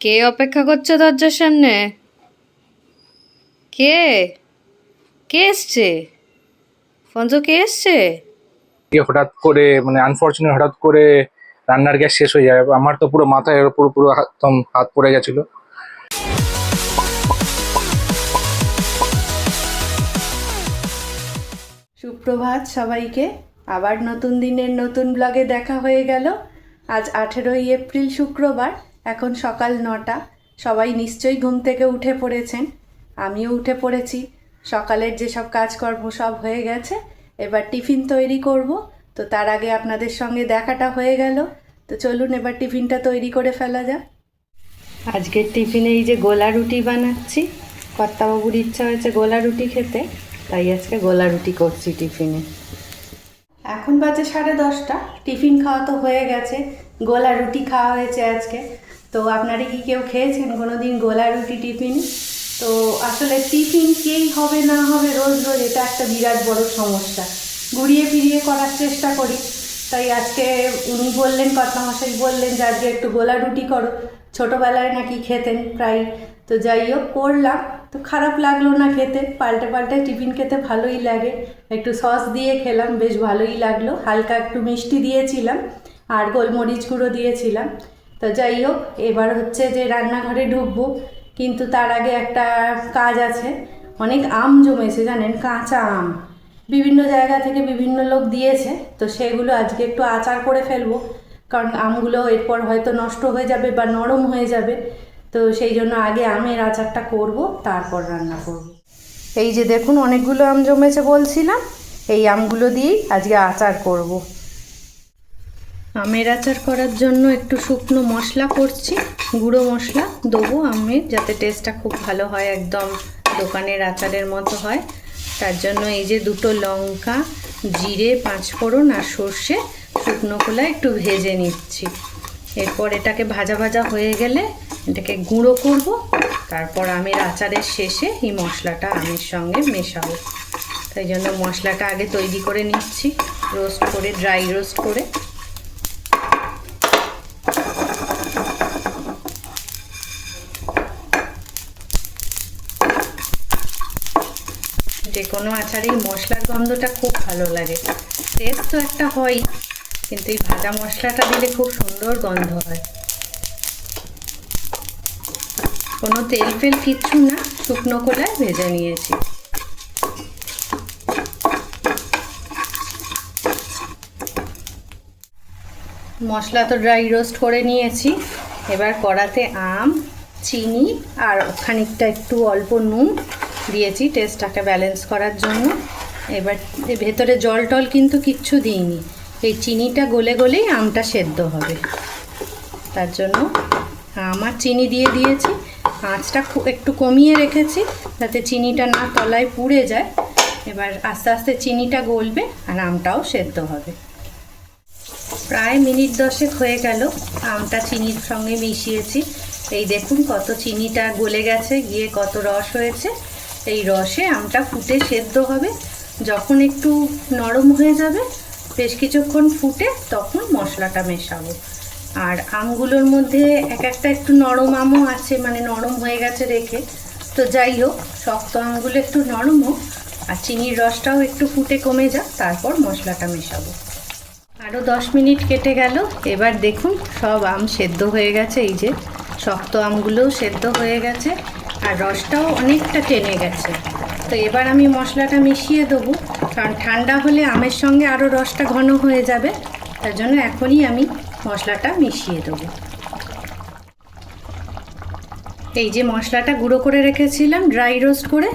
কে অপেক্ষা করছে দরজার সামনে? কে? কে এসছে? ফোনজো কে এসছে? হঠাৎ করে মানে আনফর্চুনেট হঠাৎ করে রান্নার গ্যাস শেষ হয়ে যায়। আমার তো পুরো মাথায় পুরো পুরো একদম হাত পড়ে গেছিল। সুপ্রভাত সবাইকে। আবার নতুন দিনের নতুন ব্লগে দেখা হয়ে গেল। আজ আঠেরোই এপ্রিল শুক্রবার। এখন সকাল নটা। সবাই নিশ্চয়ই ঘুম থেকে উঠে পড়েছেন। আমিও উঠে পড়েছি। সকালের যেসব কাজকর্ম সব হয়ে গেছে, এবার টিফিন তৈরি করব। তো তার আগে আপনাদের সঙ্গে দেখাটা হয়ে গেল। তো চলুন এবার টিফিনটা তৈরি করে ফেলা যাক। আজকের টিফিনে এই যে গোলা রুটি বানাচ্ছি। কর্তাবাবুর ইচ্ছা হয়েছে গোলা রুটি খেতে, তাই আজকে গোলা রুটি করছি টিফিনে। এখন বাজে সাড়ে দশটা। টিফিন খাওয়া তো হয়ে গেছে। গোলা রুটি খাওয়া হয়েছে আজকে। তো আপনারা কি কেউ খেয়েছেন কোনো দিন গোলা রুটি টিফিন? তো আসলে টিফিন কেই হবে না হবে রোজ রোজ এটা একটা বিরাট বড় সমস্যা। ঘুরিয়ে ফিরিয়ে করার চেষ্টা করি। তাই আজকে উনি বললেন কথা কর্তামশাই বললেন যে আজকে একটু গোলা রুটি করো। ছোটোবেলায় নাকি খেতেন প্রায়। তো যাই হোক, করলাম। তো খারাপ লাগল না খেতে। পাল্টে পাল্টে টিফিন খেতে ভালোই লাগে। একটু সস দিয়ে খেলাম, বেশ ভালোই লাগল। হালকা একটু মিষ্টি দিয়েছিলাম। আর গোলমরিচ গুঁড়ো দিয়েছিলাম। তো যাই হোক, এবার হচ্ছে যে রান্নাঘরে ঢুকবো। কিন্তু তার আগে একটা কাজ আছে। অনেক আম জমেছে জানেন, কাঁচা আম। বিভিন্ন জায়গা থেকে বিভিন্ন লোক দিয়েছে, তো সেগুলো আজকে একটু আচার করে ফেলব। কারণ আমগুলো এরপর হয়তো নষ্ট হয়ে যাবে বা নরম হয়ে যাবে। তো সেই জন্য আগে আমের আচারটা করব, তারপর রান্না করব। এই যে দেখুন, অনেকগুলো আম জমেছে বলছিলাম। এই আমগুলো দিয়েই আজকে আচার করব। আমের আচার করার জন্য একটু শুকনো মশলা করছি। গুঁড়ো মশলা দেবো আমের যাতে টেস্টটা খুব ভালো হয়, একদম দোকানের আচারের মতো হয়। তার জন্য এই যে দুটো লঙ্কা, জিরে, পাঁচফোড়ন আর সর্ষে শুকনো খোলা একটু ভেজে নিচ্ছি। এরপর এটাকে ভাজা ভাজা হয়ে গেলে এটাকে গুঁড়ো করব। তারপর আমের আচারের শেষে এই মশলাটা আমের সঙ্গে মেশাবো। তাই জন্য মশলাটা আগে তৈরি করে নিচ্ছি, রোস্ট করে ড্রাই রোস্ট করে। যে কোনো আচারেই মশলার গন্ধটা খুব ভালো লাগে। টেস্ট তো একটা হয়, কিন্তু এই ভাজা মশলাটা দিলে খুব সুন্দর গন্ধ হয়। কোনো তেল ফেল কিচ্ছু না, শুকনো কলায় ভেজে নিয়েছি। মশলা তো ড্রাই রোস্ট করে নিয়েছি। এবার কড়াতে আম, চিনি আর খানিকটা একটু অল্প নুন। দিয়েছি, টেস্টটাকে ব্যালেন্স করার জন্য। এবার ভেতরে জল টল কিন্তু কিচ্ছু দিইনি। এই চিনিটা গলে গলেই আমটা সেদ্ধ হবে। তার জন্য আমার চিনি দিয়ে দিয়েছি। আঁচটা একটু কমিয়ে রেখেছি যাতে চিনিটা না তলায় পুড়ে যায়। এবার আস্তে আস্তে চিনিটা গলবে আর আমটাও সেদ্ধ হবে। প্রায় মিনিট দশেক হয়ে গেল আমটা চিনির সঙ্গে মিশিয়েছি। এই দেখুন কত চিনিটা গলে গেছে, গিয়ে কত রস হয়েছে। এই রসে আমটা ফুটে সেদ্ধ হবে। যখন একটু নরম হয়ে যাবে, বেশ কিছুক্ষণ ফুটে তখন মশলাটা মেশাবো। আর আমগুলোর মধ্যে এক একটা একটু নরম আমও আছে মানে নরম হয়ে গেছে রেখে। তো যাই হোক, শক্ত আমগুলো একটু নরম হোক, আর চিনির রসটাও একটু ফুটে কমে যাক, তারপর মশলাটা মেশাবো। আরও দশ মিনিট কেটে গেল, এবার দেখুন সব আম সেদ্ধ হয়ে গেছে। এই যে শক্ত আমগুলোও সেদ্ধ হয়ে গেছে। আর রসটাও অনেকটা টেনে গেছে। তো এবার আমি মশলাটা মিশিয়ে দেবো, কারণ ঠান্ডা হলে আমের সঙ্গে আরও রসটা ঘন হয়ে যাবে, তার জন্য এখনই আমি মশলাটা মিশিয়ে দেবো। এই যে মশলাটা গুঁড়ো করে রেখেছিলাম, ড্রাই রোস্ট করে,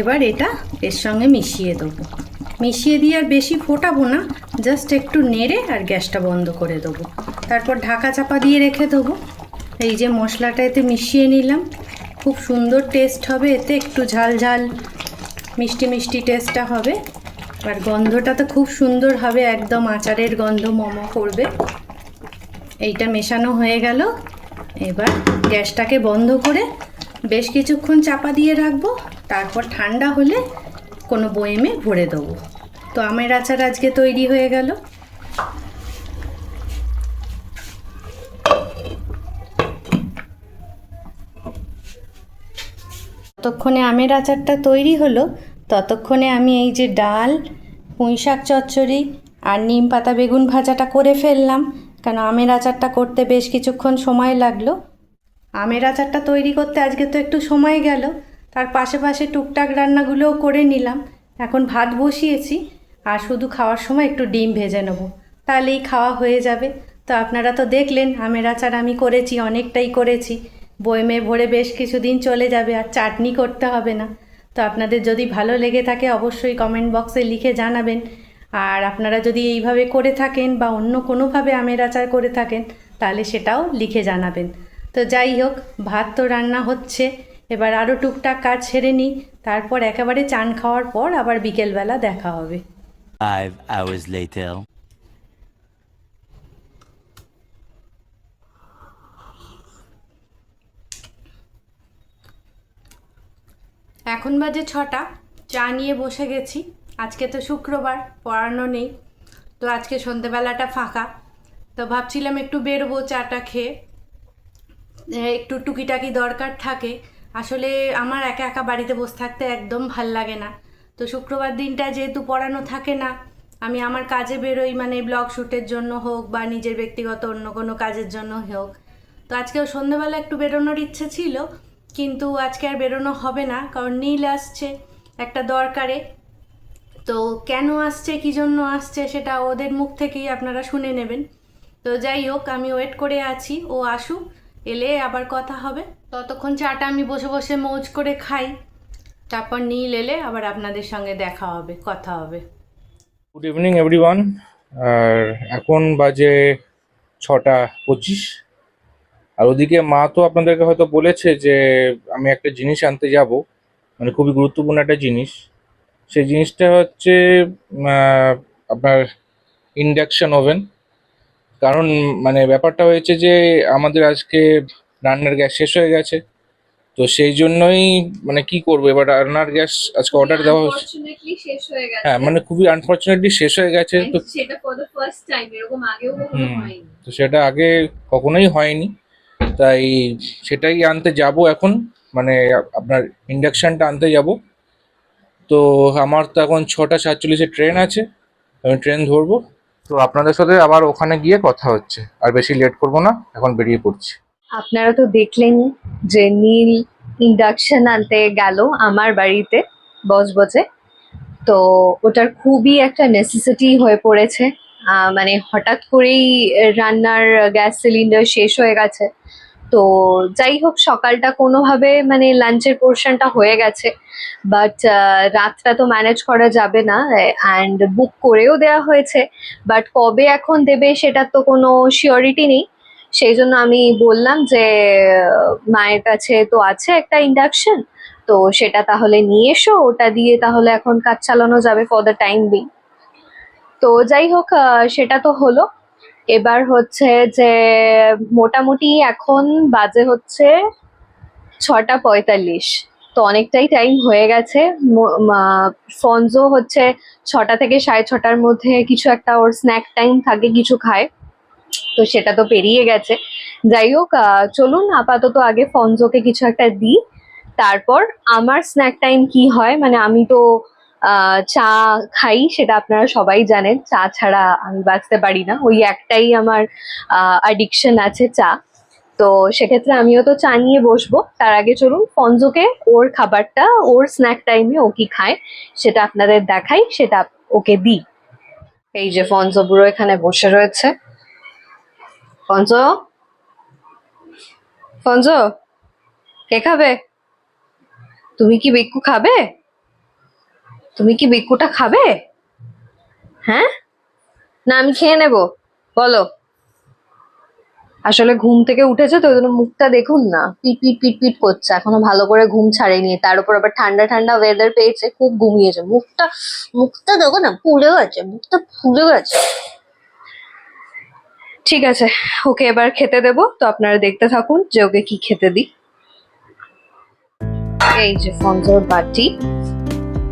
এবার এটা এর সঙ্গে মিশিয়ে দেবো। মিশিয়ে দিয়ে আর বেশি ফোটাবো না, জাস্ট একটু নেড়ে আর গ্যাসটা বন্ধ করে দেবো। তারপর ঢাকা চাপা দিয়ে রেখে দেবো। এই যে মশলাটা এতে মিশিয়ে নিলাম। খুব সুন্দর টেস্ট হবে, এতে একটু ঝাল ঝাল, মিষ্টি মিষ্টি টেস্টটা হবে। আর গন্ধটা তো খুব সুন্দর হবে, একদম আচারের গন্ধ মোমো করবে। এইটা মেশানো হয়ে গেল। এবার গ্যাসটাকে বন্ধ করে বেশ কিছুক্ষণ চাপা দিয়ে রাখব। তারপর ঠান্ডা হলে কোনো বয়েমে ভরে দেবো। তো আমের আচার আজকে তৈরি হয়ে গেল। যতক্ষণে আমের আচারটা তৈরি হলো, ততক্ষণে আমি এই যে ডাল পুঁই শাক চচ্চড়ি আর নিম পাতা বেগুন ভাজাটা করে ফেললাম। কেন, আমের আচারটা করতে বেশ কিছুক্ষণ সময় লাগল। আমের আচারটা তৈরি করতে আজকে তো একটু সময় গেল। তার পাশে পাশে টুকটাক রান্নাগুলোও করে নিলাম। এখন ভাত বসিয়েছি আর শুধু খাওয়ার সময় একটু ডিম ভেজে নেব। তাহলেই খাওয়া হয়ে যাবে। তো আপনারা তো দেখলেন, আমের আচার আমি করেছি, অনেকটাই করেছি। বয়মে ভরে বেশ কিছুদিন চলে যাবে আর চাটনি করতে হবে না। তো আপনাদের যদি ভালো লেগে থাকে অবশ্যই কমেন্ট বক্সে লিখে জানাবেন। আর আপনারা যদি এইভাবে করে থাকেন বা অন্য কোনোভাবে আমের আচার করে থাকেন, তাহলে সেটাও লিখে জানাবেন। তো যাই হোক, ভাত তো রান্না হচ্ছে। এবার আরও টুকটাক কাজ সেরে নিই। তারপর একেবারে চান খাওয়ার পর আবার বিকেলবেলা দেখা হবে। এখন বাজে ছটা, চা নিয়ে বসে গেছি। আজকে তো শুক্রবার, পড়ানো নেই। তো আজকে সন্ধেবেলাটা ফাঁকা। তো ভাবছিলাম একটু বেরোবো চাটা খেয়ে। একটু টুকিটাকি দরকার থাকে। আসলে আমার একা একা বাড়িতে বসে থাকতে একদম ভালো লাগে না। তো শুক্রবার দিনটা যেহেতু পড়ানো থাকে না, আমি আমার কাজে বেরোই মানে ব্লগ শ্যুটের জন্য হোক বা নিজের ব্যক্তিগত অন্য কোনো কাজের জন্য হোক। তো আজকেও সন্ধ্যেবেলা একটু বেরোনোর ইচ্ছে ছিল কিন্তু আজকে আর বেরোনো হবে না, কারণ নীল আসছে একটা দরকারে। তো কেন আসছে, কী জন্য আসছে সেটা ওদের মুখ থেকেই আপনারা শুনে নেবেন। তো যাই হোক, আমি ওয়েট করে আছি, ও আসুক, এলে আবার কথা হবে। ততক্ষণ চাটা আমি বসে বসে মৌজ করে খাই। তারপর নীল এলে আবার আপনাদের সঙ্গে দেখা হবে, কথা হবে। গুড ইভিনিং এভরিওয়ান আর এখন বাজে ছটা পঁচিশ। আর ওদিকে মা তো আপনাদেরকে হয়তো বলেছে যে আমি একটা জিনিস আনতে যাব মানে খুবই গুরুত্বপূর্ণ একটা জিনিস। সেই জিনিসটা হচ্ছে আপনার ইন্ডাকশান ওভেন। কারণ মানে ব্যাপারটা হয়েছে যে আমাদের আজকে রান্নার গ্যাস শেষ হয়ে গেছে তো সেই জন্যই মানে কি করব? এবার রান্নার গ্যাস আজকে অর্ডার দেওয়া হয়েছে হয়ে মানে খুবই আনফর্চুনেটলি শেষ হয়ে গেছে সেটা আগেও। তো সেটা আগে কখনোই হয়নি। তাই সেটাই আনতে যাব এখন মানে আপনার ইন্ডাকশানটা আনতে যাব। তো আমার তো এখন ছটা সাতচল্লিশে ট্রেন আছে, আমি ট্রেন ধরবো। তো আপনাদের সাথে আবার ওখানে গিয়ে কথা হচ্ছে, আর বেশি লেট করব না, এখন বেরিয়ে পড়ছি। আপনারা তো দেখলেন যে নীল ইন্ডাকশন আনতে গেল আমার বাড়িতে বজবজে তো ওটার খুবই একটা নেসেসিটি হয়ে পড়েছে। মানে হঠাৎ করেই রান্নার গ্যাস সিলিন্ডার শেষ হয়ে গেছে। তো যাই হোক, সকালটা কোনোভাবে মানে লাঞ্চের পোর্শনটা হয়ে গেছে বাট রাতটা তো ম্যানেজ করা যাবে না অ্যান্ড বুক করেও দেওয়া হয়েছে বাট কবে এখন দেবে সেটার তো কোনো শিওরিটি নেই, সেই জন্য আমি বললাম যে, মায়ের কাছে তো আছে একটা ইন্ডাকশন তো সেটা তাহলে নিয়ে এসো, ওটা দিয়ে তাহলে এখন কাজ চালানো যাবে ফর দ্য টাইম বি তো যাই হোক সেটা তো হলো এবার হচ্ছে যে মোটামুটি এখন বাজে হচ্ছে ছটা পঁয়তাল্লিশ। তো অনেকটাই টাইম হয়ে গেছে। ফনজো হচ্ছে ছটা থেকে সাড়ে ছটার মধ্যে কিছু একটা ওর স্ন্যাক টাইম থাকে, কিছু খায়। তো সেটা তো পেরিয়ে গেছে। যাই হোক চলুন আপাতত আগে ফনজোকে কিছু একটা দিই। তারপর আমার স্ন্যাক টাইম কি হয়? মানে আমি তো চা খাই, সেটা আপনারা সবাই জানেন। চা ছাড়া আমি বাঁচতে পারি না। ওই একটাই আমার অ্যাডিকশন আছে চা। তো সেক্ষেত্রে আমিও তো চা নিয়ে বসবো। তার আগে চলুন, ফনজোকে ওর খাবারটা, ওর স্ন্যাক টাইমে ও কি খায়, সেটা আপনাদের দেখাই, সেটা ওকে দিই। এই যে ফনজো বুড়ো এখানে বসে রয়েছে। ফনজো? ফনজো? কে খাবে? তুমি কি বিক্কু খাবে? তুমি কি বিক্কুটা খাবে? হ্যাঁ? না, আমি খেয়ে নেব। বলো। আসলে ঘুম থেকে উঠেছে তো, ওই মুখটা দেখুন না। পিট পিট পিট পিট করছে। এখনও ভালো করে ঘুম ছাড়েনি। তার উপর আবার ঠান্ডা ঠান্ডা ওয়েদার পেয়েছে, খুব ঘুমিয়েছে। মুখটা মুখটা দেখো না ফুলে গেছে, মুখটা ফুলে গেছে। ঠিক আছে, ওকে এবার খেতে দেবো। তো আপনারা দেখতে থাকুন যে ওকে কি খেতে দিই। এই যে ফনজোর বাটি।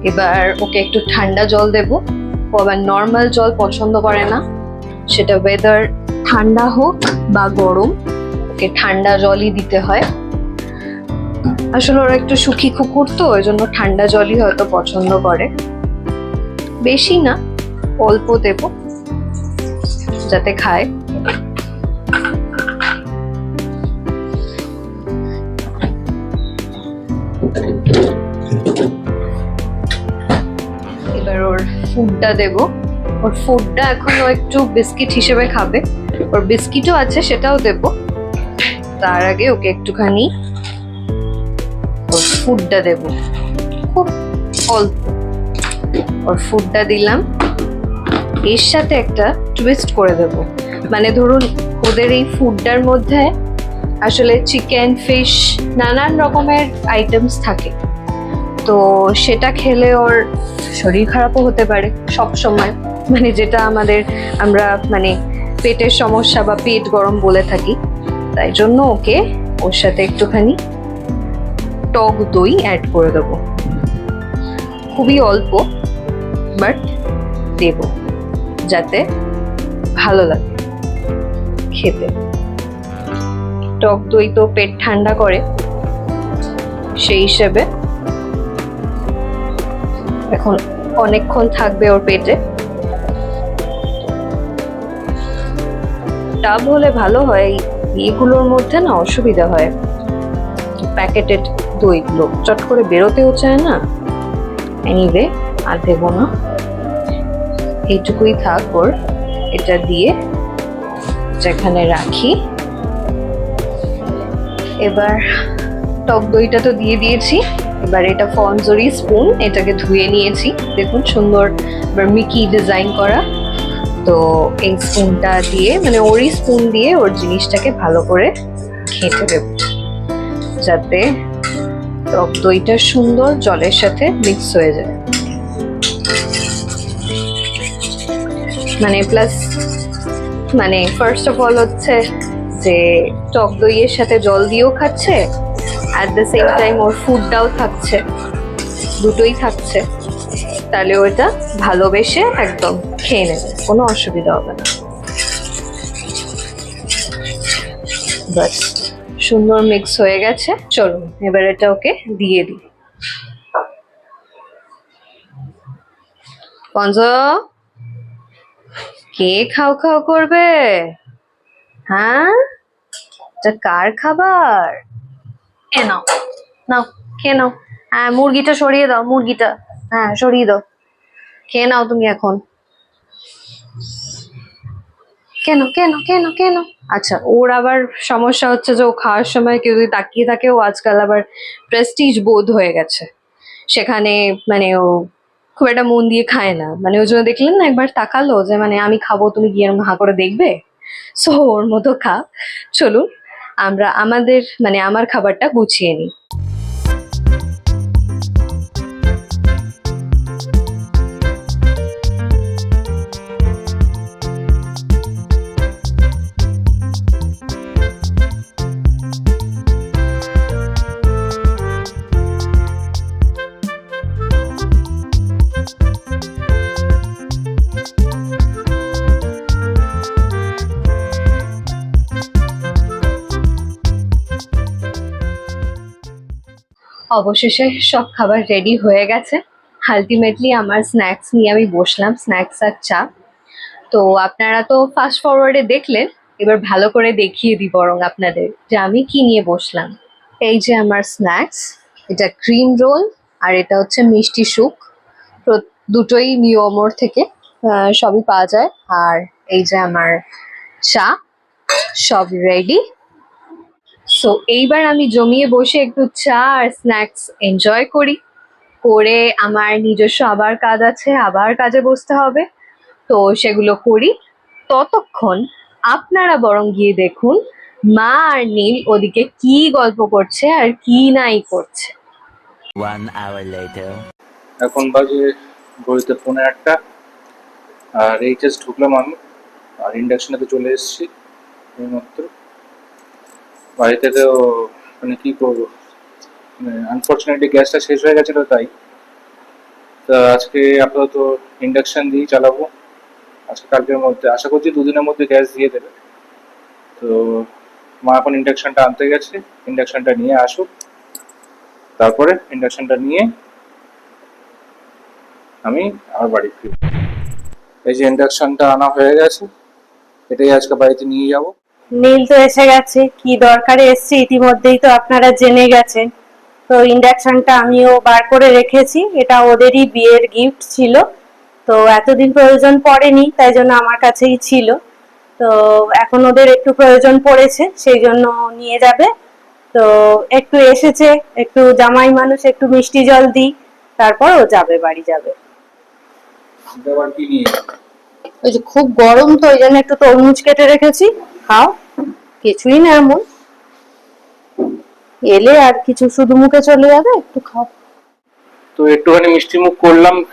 এবার ওকে একটু ঠান্ডা জল দেব। আবার নর্মাল জল পছন্দ করে না। সেটা ওয়েদার ঠান্ডা হোক বা গরম, ওকে ঠান্ডা জলই দিতে হয়। আসলে ওরা একটু সুখী কুকুর তো, ওই জন্য ঠান্ডা জলই হয়তো পছন্দ করে। বেশি না, অল্প দেব, যাতে খায়। ফুডটা দেব। ওর ফুডটা এখন ও একটু বিস্কিট হিসেবে খাবে। ওর বিস্কিটও আছে, সেটাও দেব। তার আগে ওকে একটুখানি ওর ফুডটা দেব। খুব অল্প। ওর ফুডটা দিলাম। এর সাথে একটা টুইস্ট করে দেব। মানে ধরুন, ওদের এই ফুডটার মধ্যে আসলে চিকেন ফিশ নানান রকমের আইটেমস থাকে। তো সেটা খেলে ওর শরীর খারাপও হতে পারে সব সময় মানে যেটা আমাদের, আমরা মানে পেটের সমস্যা বা পেট গরম বলে থাকি। তাই জন্য ওকে ওর সাথে একটুখানি টক দই অ্যাড করে দেবো। খুবই অল্প বাট দেব, যাতে ভালো লাগে খেতে। টক দই তো পেট ঠান্ডা করে, সেই হিসেবে এখন অনেকক্ষণ থাকবে ওর পেটে। ডাব হলে ভালো হয়, এগুলোর মধ্যে না অসুবিধা হয়। প্যাকেটেড দইগুলো চট করে বেরোতেও চায় না। এনিওয়ে আর দেবো না। এইটুকুই থাক ওর। এটা দিয়ে যেখানে রাখি। এবার টক দইটা তো দিয়ে দিয়েছি। এবার এটা ফনজরি স্পুন এটাকে ধুয়ে নিয়েছি। দেখুন সুন্দর এবার মিকি ডিজাইন করা। তো এই স্পুনটা দিয়ে মানে ওরই স্পুন দিয়ে ওর জিনিসটাকে ভালো করে ঘেঁটে দেব। যাতে টক দইটা সুন্দর জলের সাথে মিক্স হয়ে যায়। মানে প্লাস মানে ফার্স্ট অফ অল হচ্ছে যে টক দইয়ের সাথে জল দিয়েও খাচ্ছে অ্যাট দ্য সেম টাইম ওর ফুডটাও থাকছে। দুটোই থাকছে। তাহলে ওটা ভালোবেসে একদম খেয়ে নেবে। কোনো অসুবিধা হবে না। বাস সুন্দর মিক্স হয়ে গেছে। চলুন, এবার এটা ওকে দিয়ে দিই। পঞ্জ, কে খাও খাও করবে? হ্যাঁ? এটা কার খাবার? এ নাও। নাও, খেয়ে নাও। হ্যাঁ মুরগিটা সরিয়ে দাও, মুরগিটা। হ্যাঁ সরিয়ে দাও। খেয়ে নাও তুমি এখন। কেন কেন কেন কেন আচ্ছা ওর আবার সমস্যা হচ্ছে যে ও খাওয়ার সময় কেউ যদি তাকিয়ে থাকে, ও আজকাল আবার প্রেস্টিজ বোধ হয়ে গেছে। সেখানে মানে ও খুব একটা মন দিয়ে খায় না। মানে ওই জন্য দেখলেন না একবার তাকালো যে মানে আমি খাব, তুমি গিয়ে হাঁ করে দেখবে? সো ওর মতো খা। চলুন। আমরা আমাদের মানে আমার খাবারটা গুছিয়ে নিই। অবশেষে সব খাবার রেডি হয়ে গেছে। আলটিমেটলি আমার স্ন্যাক্স নিয়ে আমি বসলাম স্ন্যাক্স আর চা। তো আপনারা তো ফাস্ট ফরওয়ার্ডে দেখলেন, এবার ভালো করে দেখিয়ে দিই বরং আপনাদের যে আমি কি নিয়ে বসলাম। এই যে আমার স্ন্যাক্স এটা ক্রিম রোল আর এটা হচ্ছে মিষ্টি সুপ দুটোই নিয়মর থেকে সবই পাওয়া যায়। আর এই যে আমার চা, সব রেডি সো এইবার আমি জমিয়ে বসে একটু চা আর স্ন্যাক্স এনজয় করি। করে আমার নিজস্ব আবার কাজ আছে আবার কাজে বসতে হবে। তো সেগুলো করি। ততক্ষণ আপনারা বরং গিয়ে দেখুন মা আর নীল ওদিকে কি গল্প করছে আর কি নাই করছে। এখন বাজে ঘড়িতে পনেরো একটা আর এই জাস্ট ঢুকলাম আমি। আর ইন্ডাকশনে তো চলে এসেছি। এইমাত্র বাড়িতে তো মানে কী করব? আনফর্চুনেটলি গ্যাসটা শেষ হয়ে গেছিল তাই। তা আজকে আপাতত ইন্ডাকশান দিয়েই চালাবো। আজকে কালকের মধ্যে, আশা করছি দুদিনের মধ্যে গ্যাস দিয়ে দেবে। তো মা এখন ইন্ডাকশানটা আনতে গেছে। ইন্ডাকশানটা নিয়ে আসুক। তারপরে ইন্ডাকশানটা নিয়ে আমি আমার বাড়ি ফিরব। এই যে ইন্ডাকশানটা আনা হয়ে গেছে, এটাই আজকে বাড়িতে নিয়ে যাব। নীল তো এসে গেছে কি দরকারে এসছে ইতিমধ্যেই তো আপনারা জেনে গেছেন। তো ইন্ডাকশনটা আমিও বার করে রেখেছি এটা ওদেরই বিয়ের গিফট ছিল। তো এতদিন প্রয়োজন পড়েনি তাই জন্য আমার কাছেই ছিল। তো এখন ওদের একটু প্রয়োজন পড়েছে সেই জন্য নিয়ে যাবে। তো একটু এসেছে একটু জামাই মানুষ একটু মিষ্টি জল দিই তারপর ও যাবে বাড়ি যাবে? ওই যে খুব গরম তো ওই জন্য একটু তরমুজ কেটে রেখেছি খাও। কিছুই না এমন। এলে আর কিছু শুধু মুখে চলে যাবে একটু খাও। তো একটুখানি মিষ্টি মুখ করলাম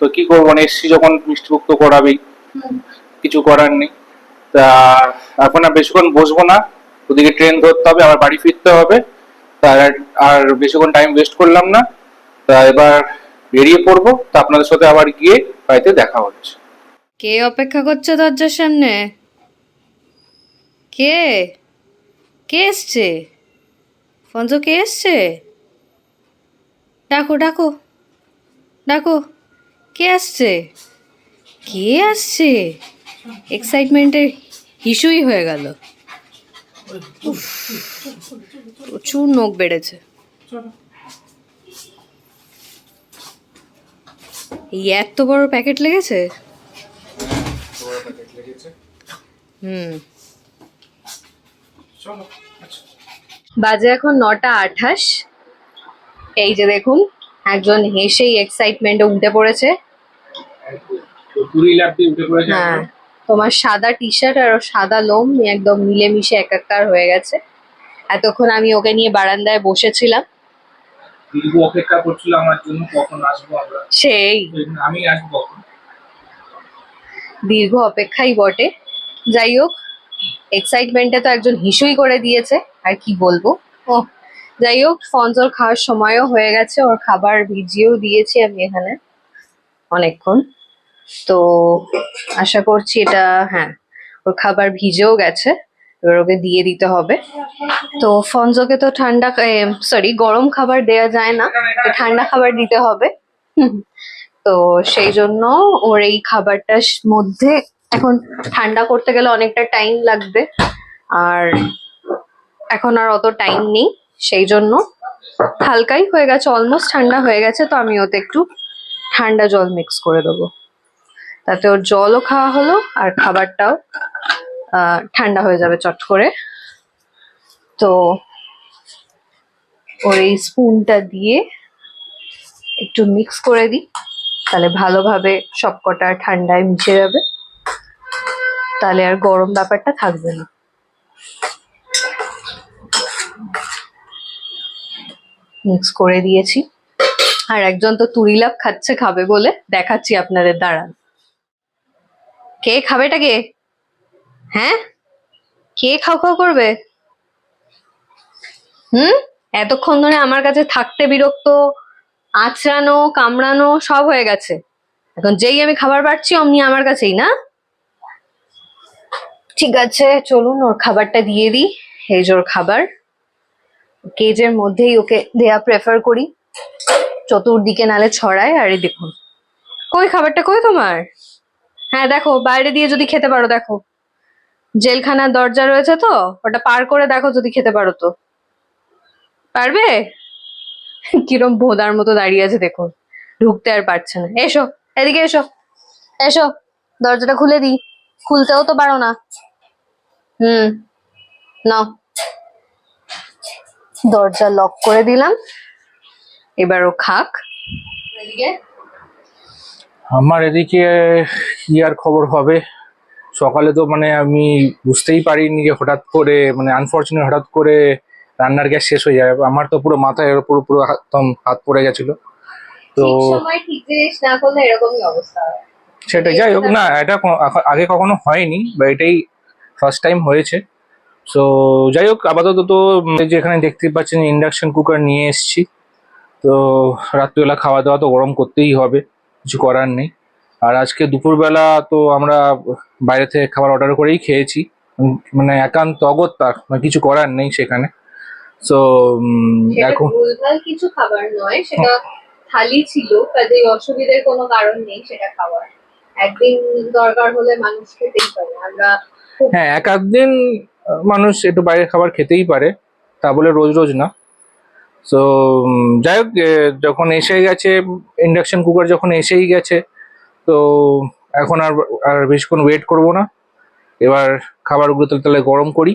তো কি করব? মানে এসছি যখন মিষ্টি মুখ তো করাবেই। কিছু করার নেই। তা এখন আর বেশিক্ষণ বসবো না। ওদিকে ট্রেন ধরতে হবে আবার বাড়ি ফিরতে হবে। তা আর- আর বেশিক্ষণ টাইম ওয়েস্ট করলাম না। তা এবার বেরিয়ে পড়ব। তা আপনাদের সাথে আবার গিয়ে বাড়িতে দেখা হচ্ছে। কে অপেক্ষা করছে দরজার সামনে? কে? কে এসছে? ফঞ্জো কে এসছে? ডাকো ডাকো। ডাকো। কে আসছে? কে আসছে? এক্সাইটমেন্টের হিসুই হয়ে গেল। প্রচুর নখ বেড়েছে। এই এত বড় প্যাকেট লেগেছে? হুম। বাজে এখন নটা আঠাশ। এই যে দেখুন একজন হেসেই এক্সাইটমেন্টে উঠে পড়েছে। হ্যাঁ তোমার সাদা টি শার্ট আর সাদা লোম একদম মিলেমিশে একাকার হয়ে গেছে। এতক্ষণ আমি ওকে নিয়ে বারান্দায় বসেছিলাম। দীর্ঘ অপেক্ষা করছিল আমার জন্য কখন আসব আমরা? সেই। আমি আসব দীর্ঘ অপেক্ষাই বটে। যাই হোক এক্সাইটমেন্টে তো একজন হিসুই করে দিয়েছে, আর কি বলব? ও যাই হোক ফনজোর খাওয়ার সময়ও হয়ে গেছে, ওর খাবার ভিজিয়েও দিয়েছি আমি এখানে অনেকক্ষণ। তো আশা করছি এটা হ্যাঁ ওর খাবার ভিজেও গেছে, এবার ওকে দিয়ে দিতে হবে। তো ফনজোকে তো ঠান্ডা সরি গরম খাবার দেয়া যায় না ঠান্ডা খাবার দিতে হবে। তো সেই জন্য ওর এই খাবারটার মধ্যে এখন ঠান্ডা করতে গেলে অনেকটা টাইম লাগবে। আর এখন আর অত টাইম নেই, সেই জন্য। হালকাই হয়ে গেছে অলমোস্ট ঠান্ডা হয়ে গেছে, তো আমি ওতে একটু ঠান্ডা জল মিক্স করে দেবো। তাতে ওর জলও খাওয়া হলো, আর খাবারটাও ঠান্ডা হয়ে যাবে চট করে। তো ওর এই স্পুনটা দিয়ে একটু মিক্স করে দিই, তাহলে ভালোভাবে সবকটা ঠান্ডায় মিশে যাবে। তাহলে আর গরম ব্যাপারটা থাকবে না। মিক্স করে দিয়েছি। আর একজন তো তুরিলাভ খাচ্ছে, খাবে বলে দেখাচ্ছি আপনাদের, দাঁড়ান। কে খাবেটা কে হ্যাঁ? কে খাও খাও করবে? হুম? এতক্ষণ ধরে আমার কাছে থাকতে বিরক্ত, আঁচড়ানো, কামড়ানো সব হয়ে গেছে। এখন যেই আমি খাবার পাচ্ছি, অমনি আমার কাছেই, না? ঠিক আছে, চলুন, ওর খাবারটা দিয়ে দিই। এই যে ওর খাবার। কেজের মধ্যেই ওকে দেয়া প্রেফার করি। চতুর্দিকে নালে ছড়ায়, আর এই দেখুন। কই খাবারটা, কই তোমার? হ্যাঁ দেখো, বাইরে দিয়ে যদি খেতে পারো, দেখো। জেলখানার দরজা রয়েছে তো, ওটা পার করে দেখো যদি খেতে পারো তো। পারবে? কিরম ভোদার মতো দাঁড়িয়ে আছে, দেখুন। ঢুকতে আর পারছে না। এসো, এদিকে এসো। এসো, দরজাটা খুলে দিই। খুলতেও তো পারো না। হুম নাও। দরজা লক করে দিলাম। এবার ও খাক। এদিকে? আমার এদিকে কি আর খবর হবে? সকালে তো মানে আমি বুঝতেই পারিনি যে হঠাৎ করে মানে আনফর্চুনেট হঠাৎ করে রান্নার গ্যাস শেষ হয়ে যায়। আমার তো পুরো মাথায় এর পুরো পুরো একদম হাত পড়ে গেছিল। তো সময় ঠিক জিনিস না করলে এরকমই অবস্থা হয়। সেটা যাই হোক না এটা আগে কখনো হয়নি বা এটাই ফার্স্ট টাইম হয়েছে। সো যাই হোক আপাতত তো যে এখানে দেখতে পাচ্ছেন ইন্ডাকশন কুকার নিয়ে এসেছি। তো রাত্রিবেলা খাওয়া দাওয়া তো গরম করতেই হবে কিছু করার নেই। আর আজকে দুপুরবেলা তো আমরা বাইরে থেকে খাবার অর্ডার করেই খেয়েছি। মানে একান্ত অগত্যা মানে কিছু করার নেই সেখানে। সো এখন কিছু খাবার নয় সেটা থালি ছিল কাজে অসুবিধার কোনো কারণ নেই সেটা খাওয়ার। একদিন দরকার হলে মানুষ খেতেই পারে। আমরা হ্যাঁ এক দিন মানুষ একটু বাইরের খাবার খেতেই পারে তা বলে রোজ রোজ না। সো যাই হোক যখন এসে গেছে ইন্ডাকশন কুকার যখন এসেই গেছে তো এখন আর আর বেশিক্ষণ ওয়েট করব না। এবার খাবারগুলো তাহলে তাহলে গরম করি।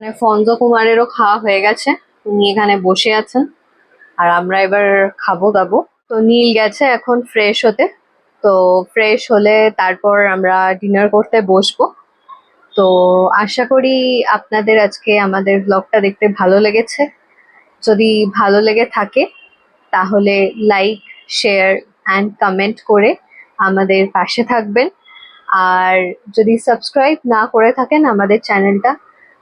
মানে ফঞ্জ কুমারেরও খাওয়া হয়ে গেছে উনি এখানে বসে আছেন। আর আমরা এবার খাব দাবো। তো নীল গেছে এখন ফ্রেশ হতে। তো ফ্রেশ হলে তারপর আমরা ডিনার করতে বসবো। তো আশা করি আপনাদের আজকে আমাদের ব্লগটা দেখতে ভালো লেগেছে। যদি ভালো লেগে থাকে, তাহলে লাইক শেয়ার অ্যান্ড কমেন্ট করে আমাদের পাশে থাকবেন। আর যদি সাবস্ক্রাইব না করে থাকেন আমাদের চ্যানেলটা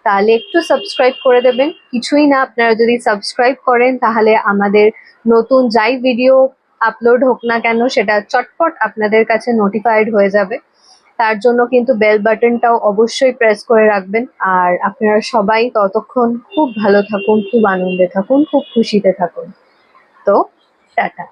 তাহলে একটু সাবস্ক্রাইব করে দেবেন। কিছুই না, আপনারা যদি সাবস্ক্রাইব করেন, তাহলে আমাদের নতুন যাই ভিডিও আপলোড হোক না কেন, সেটা চটপট আপনাদের কাছে নোটিফাইড হয়ে যাবে। তার জন্য কিন্তু বেল বাটনটাও অবশ্যই প্রেস করে রাখবেন। আর আপনারা সবাই ততক্ষণ খুব ভালো থাকুন, খুব আনন্দে থাকুন, খুব খুশিতে থাকুন। তো, টাটা।